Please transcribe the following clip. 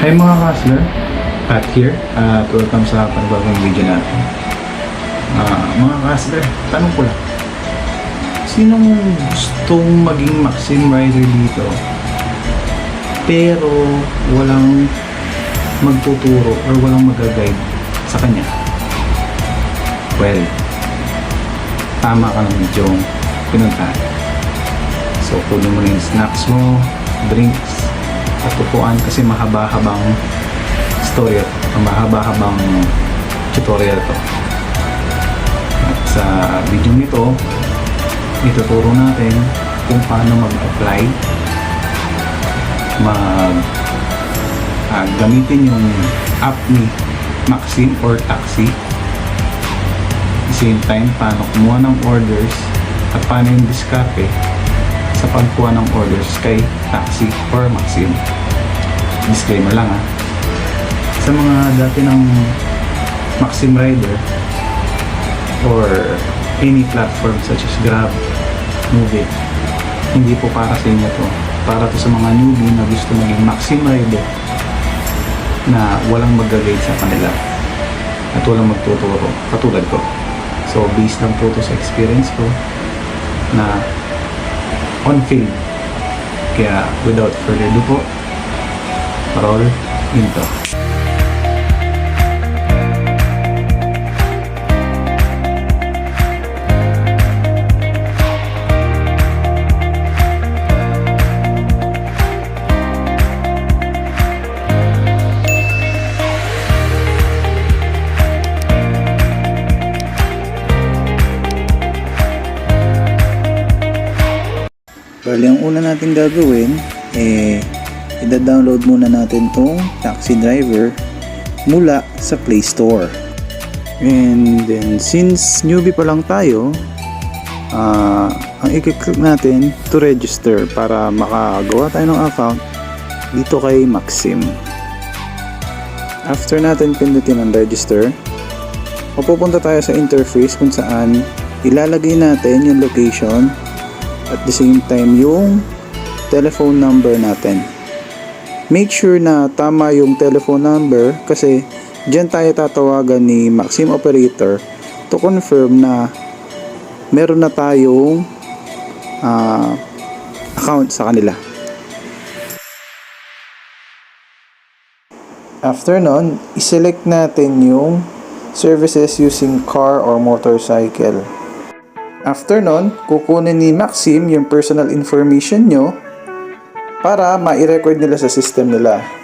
Hi mga hustler, Pat here at welcome sa panibagong video natin. Ah, mga hustler, tanong ko lang. Sinong gustong maging Maxim Rider dito pero walang magtuturo or walang mag-guide sa kanya? Well, tama ka ng medyong pinuntahan. So, kunin mo na yung snacks mo, drinks, at upuan kasi mahaba-habang story at mahaba-habang tutorial to. At sa video nito, ituturo natin kung paano mag-apply, mag ah, gamitin yung app ni Maxim or Taxi. Same time, paano kumuha ng orders at paano yung diskarte sa pagkuha ng orders kay Taxi or Maxim. Disclaimer lang ha. Sa mga dati ng Maxim Rider or any platform such as Grab, Move It, hindi po para sa inyo to. Para to sa mga newbie na gusto maging Maxim Rider na walang mag-guide sa kanila at walang magtuturo katulad ko. So based lang po to sa experience ko na on field. Kaya without further ado po, roll into. Bali, ang una natin gagawin, eh, ida-download muna natin tong taxi driver mula sa Play Store. And then, since newbie pa lang tayo, ah, ang i-click natin to register para makagawa tayo ng account dito kay Maxim. After natin pindutin ang register, mapupunta tayo sa interface kung saan ilalagay natin yung location at the same time yung telephone number natin. Make sure na tama yung telephone number kasi dyan tayo tatawagan ni Maxim Operator to confirm na meron na tayong ah, account sa kanila. After nun, iselect natin yung services using car or motorcycle. After nun, kukunin ni Maxim yung personal information nyo para ma-record nila sa system nila.